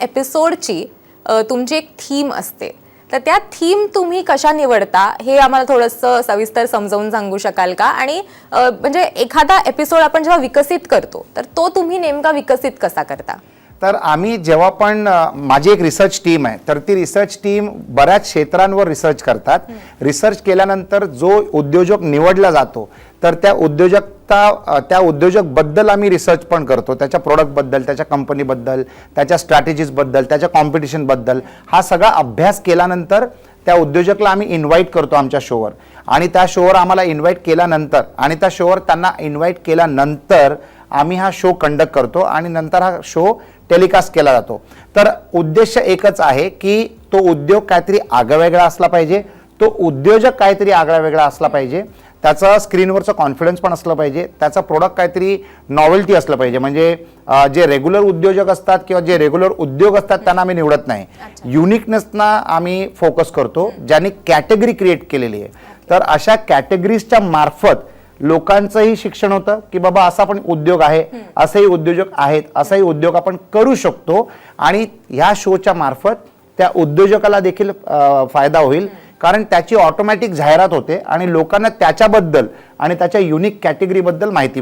एपिसोडची तुमची एक थीम असते. तर त्या थीम तुम्ही कशा निवडता हे आम्हाला थोडंसं सविस्तर समजावून सांगू शकाल का? आणि म्हणजे एखादा एपिसोड आपण जेव्हा विकसित करतो तर तो तुम्ही नेमका विकसित कसा करता? तर आम्ही जेव्हा पण माझी एक रिसर्च टीम आहे तर ती रिसर्च टीम बऱ्याच क्षेत्रांवर रिसर्च करतात. रिसर्च केल्यानंतर जो उद्योजक निवडला जातो तर त्या उद्योजकता त्या उद्योजकबद्दल आम्ही रिसर्च पण करतो. त्याच्या प्रोडक्टबद्दल त्याच्या कंपनीबद्दल त्याच्या स्ट्रॅटेजीजबद्दल त्याच्या कॉम्पिटिशनबद्दल हा सगळा अभ्यास केल्यानंतर त्या उद्योजकला आम्ही इन्व्हाइट करतो आमच्या शोवर आणि त्या शोवर आम्हाला इन्व्हाइट केल्यानंतर आणि त्या शोवर त्यांना इन्व्हाइट केल्यानंतर आम्ही हा शो कंडक्ट करतो आणि नंतर हा शो टेलिकास्ट केला जातो. तर उद्देश एकच आहे की तो उद्योग काहीतरी आगळावेगळा असला पाहिजे तो उद्योजक काहीतरी आगळावेगळा असला पाहिजे त्याचा स्क्रीनवरचं कॉन्फिडन्स पण असलं पाहिजे त्याचा प्रोडक्ट काहीतरी नॉवेल्टी असलं पाहिजे. म्हणजे जे रेग्युलर उद्योजक असतात किंवा जे रेग्युलर उद्योग असतात त्यांना आम्ही निवडत नाही. युनिकनेसना आम्ही फोकस करतो ज्यांनी कॅटेगरी क्रिएट केलेली आहे. तर अशा कॅटेगरीजच्या मार्फत लोकांचंही शिक्षण होतं की बाबा असा पण उद्योग आहे असेही उद्योजक आहेत असाही उद्योग आपण करू शकतो आणि ह्या शोच्या मार्फत त्या उद्योजकाला देखील फायदा होईल. कारण त्याची ऑटोमॅटिक जाहिरात होते आणि लोकांना त्याच्याबद्दल आणि त्याच्या युनिक कॅटेगरीबद्दल माहिती